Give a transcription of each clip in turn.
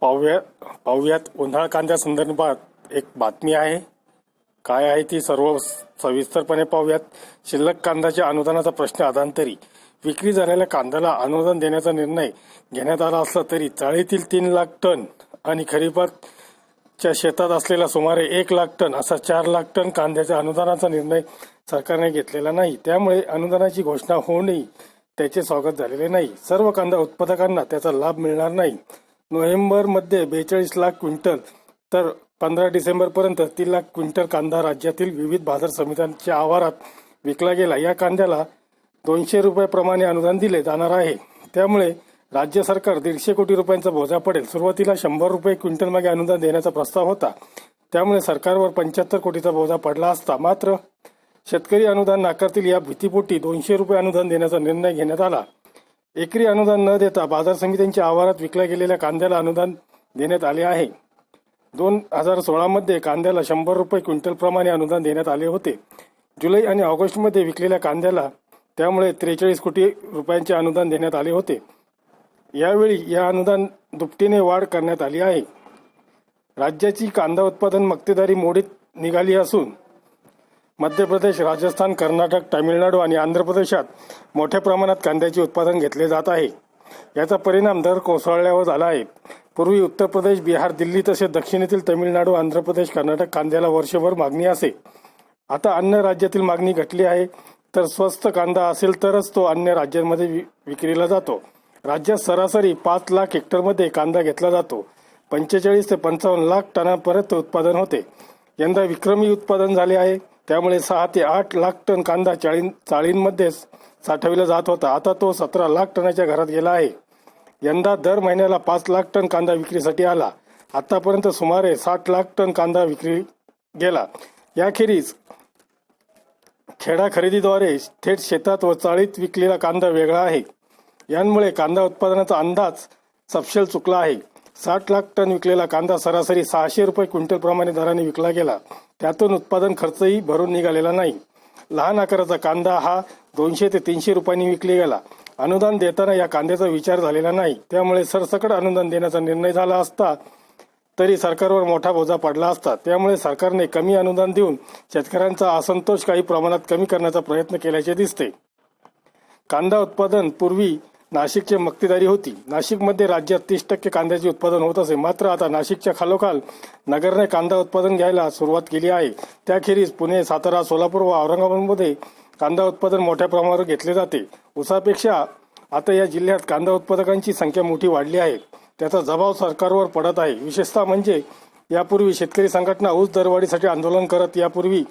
पाहूया पाहूयात. उन्हाळ कांद्या संदर्भात एक बातमी आहे. काय आहे ती सर्व सविस्तरपणे पाहूयात. शिल्लक कांद्याच्या अनुदानाचा प्रश्न अधांतरी. विक्री झालेल्या कांद्याला अनुदान देण्याचा निर्णय घेण्यात आला असला तरी चाळीतील तीन लाख टन आणि खरीपाच्या शेतात असलेला सुमारे एक लाख टन असा चार लाख टन कांद्याच्या अनुदानाचा निर्णय सरकारने घेतलेला नाही. त्यामुळे अनुदानाची घोषणा होऊनही त्याचे स्वागत झालेले नाही. सर्व कांदा उत्पादकांना त्याचा लाभ मिळणार नाही. नोव्हेंबरमध्ये बेचाळीस लाख क्विंटल तर पंधरा डिसेंबरपर्यंत तीन लाख क्विंटल कांदा राज्यातील विविध बाजार समित्यांच्या आवारात विकला गेला. या कांद्याला दोनशे रुपयाप्रमाणे अनुदान दिले जाणार आहे. त्यामुळे राज्य सरकार दीडशे कोटी रुपयांचा बोजा पडेल. सुरुवातीला शंभर रुपये क्विंटल मागे अनुदान देण्याचा प्रस्ताव होता. त्यामुळे सरकारवर पंच्याहत्तर कोटीचा बोजा पडला असता मात्र शेतकरी अनुदान नाकारतील या भीतीपोटी दोनशे रुपये अनुदान देण्याचा निर्णय घेण्यात आला. एकरी अनुदान न देता बाजार समित्यांच्या आवारात विकल्या गेलेल्या कांद्याला अनुदान देण्यात आले आहे. दोन हजार सोळामध्ये कांद्याला शंभर रुपये क्विंटलप्रमाणे अनुदान देण्यात आले होते. जुलै आणि ऑगस्टमध्ये विकलेल्या कांद्याला त्यामुळे त्रेचाळीस कोटी रुपयांचे अनुदान देण्यात आले होते. यावेळी या अनुदान दुपटीने वाढ करण्यात आली आहे. राज्याची कांदा उत्पादन मक्तेदारी मोडीत निघाली असून मध्य प्रदेश राजस्थान कर्नाटक तामिळनाडू आणि आंध्र प्रदेशात मोठ्या प्रमाणात कांद्याचे उत्पादन घेतले जात आहे. याचा परिणाम दर कोसळल्यावर झाला आहे. पूर्वी उत्तर प्रदेश बिहार दिल्ली तसेच दक्षिणेतील तमिळनाडू आंध्र प्रदेश कर्नाटक कांद्याला वर्षभर मागणी असे. आता अन्य राज्यातील मागणी घटली आहे. तर स्वस्त कांदा असेल तरच तो अन्य राज्यांमध्ये वि- विक्रीला जातो. राज्यात सरासरी पाच लाख हेक्टरमध्ये कांदा घेतला जातो. पंचेचाळीस ते पंचावन्न लाख टनापर्यंत उत्पादन होते. यंदा विक्रमी उत्पादन झाले आहे. त्यामुळे सहा ते आठ लाख टन कांदा चाळीं चाळींमध्ये साठविला जात होता. आता तो सतरा लाख टनाच्या घरात गेला आहे. यंदा दर महिन्याला पाच लाख टन कांदा विक्रीसाठी आला. आतापर्यंत सुमारे साठ लाख टन कांदा विक्री गेला. याखेरीज खेडा खरेदीद्वारे थेट शेतात व चाळीत विकलेला कांदा वेगळा आहे. यांमुळे कांदा उत्पादनाचा अंदाज सपशेल चुकला आहे. साठ लाख टन विकलेला कांदा सरासरी सहाशे रुपये क्विंटल प्रमाणे दराने विकला गेला. त्यातून उत्पादन खर्चही भरून निघालेला नाही. लहान आकाराचा कांदा हा दोनशे ते तीनशे रुपयांनी विकले गेला. अनुदान देताना या कांद्याचा विचार झालेला नाही. त्यामुळे सरसकट अनुदान देण्याचा निर्णय झाला असता तरी सरकारवर मोठा बोजा पडला असता. त्यामुळे सरकारने कमी अनुदान देऊन शेतकऱ्यांचा असंतोष काही प्रमाणात कमी करण्याचा प्रयत्न केल्याचे दिसते. कांदा उत्पादन पूर्वी नाशिकची मक्तेदारी होती. नाशिकमध्ये राज्यात तीस टक्के कांद्याचे उत्पादन होत असे. मात्र आता नाशिकच्या खालोखाल नगरने कांदा उत्पादन घ्यायला सुरुवात केली आहे. त्याखेरीज पुणे सातारा सोलापूर व औरंगाबादमध्ये कांदा उत्पादन मोठ्या प्रमाणावर घेतले जाते. उसापेक्षा आता या जिल्ह्यात कांदा उत्पादकांची संख्या मोठी वाढली आहे. त्याचा जबाब सरकारवर पडत आहे. विशेषतः म्हणजे यापूर्वी शेतकरी संघटना ऊस दरवाढीसाठी आंदोलन करत यापूर्वी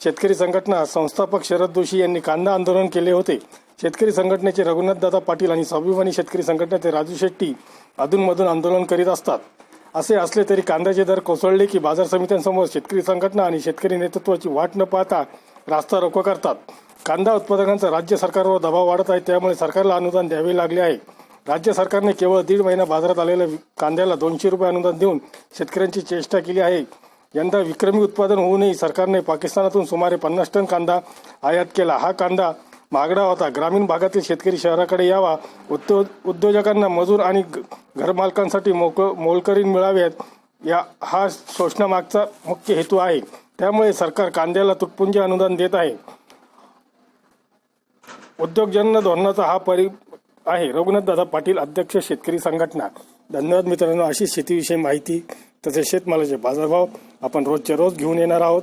शेतकरी संघटना संस्थापक शरद जोशी यांनी कांदा आंदोलन केले होते. शेतकरी संघटनेचे रघुनाथदादा पाटील आणि स्वाभिमानी शेतकरी संघटनेचे राजू शेट्टी अधूनमधून आंदोलन करीत असतात. असे असले तरी कांद्याचे दर कोसळले की बाजार समित्यांसमोर शेतकरी संघटना आणि शेतकरी नेतृत्वाची वाट न पाहता रास्ता रोको करतात. कांदा उत्पादकांचा राज्य सरकारवर दबाव वाढत आहे त्यामुळे सरकारला अनुदान द्यावे लागले आहे. राज्य सरकारने केवळ दीड महिना बाजारात आलेल्या कांद्याला दोनशे रुपये अनुदान देऊन शेतकऱ्यांची चेष्टा केली आहे. यंदा विक्रमी उत्पादन होऊनही सरकारने पाकिस्तानातून सुमारे पन्नास टन कांदा आयात केला. हा कांदा मागडा होता. ग्रामीण भागातील शेतकरी शहराकडे यावा. उद्योग उद्योजकांना मजूर आणि घरमालकांसाठी मोक मोलकरीण मिळाव्यात या हा शोषणामागचा मुख्य हेतू आहे. त्यामुळे सरकार कांद्याला तुटपुंजे अनुदान देत आहे. उद्योगजन्य धोरणाचा हा परि आहे. रघुनाथ दादा पाटील अध्यक्ष शेतकरी संघटना. धन्यवाद मित्रांनो. अशी शेतीविषयी माहिती तसेच शेतमालाचे बाजारभाव आपण रोजच्या रोज घेऊन येणार आहोत.